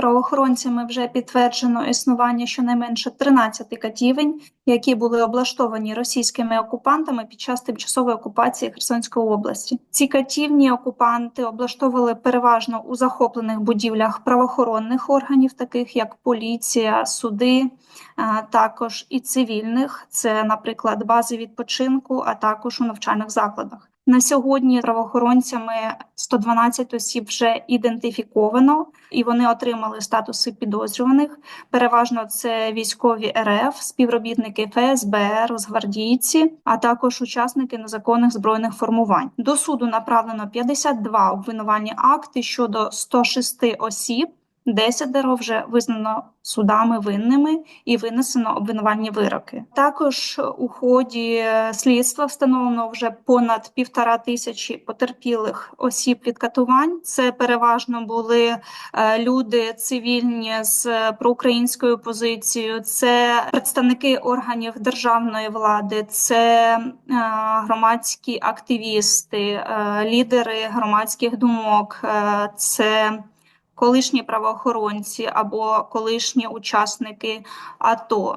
Правоохоронцями вже підтверджено існування щонайменше 13 катівень, які були облаштовані російськими окупантами під час тимчасової окупації Херсонської області. Ці катівні окупанти облаштовували переважно у захоплених будівлях правоохоронних органів, таких як поліція, суди, також і цивільних. Це, наприклад, бази відпочинку, а також у навчальних закладах. На сьогодні правоохоронцями 112 осіб вже ідентифіковано, і вони отримали статуси підозрюваних. Переважно це військові РФ, співробітники ФСБ, розгвардійці, а також учасники незаконних збройних формувань. До суду направлено 52 обвинувальні акти щодо 106 осіб. Десятеро вже визнано судами винними і винесено обвинувальні вироки. Також у ході е, слідства встановлено вже понад півтора тисячі потерпілих осіб від катувань. Це переважно були е, люди цивільні з е, проукраїнською позицією, це представники органів державної влади, це громадські активісти, лідери громадських думок, це колишні правоохоронці або колишні учасники АТО.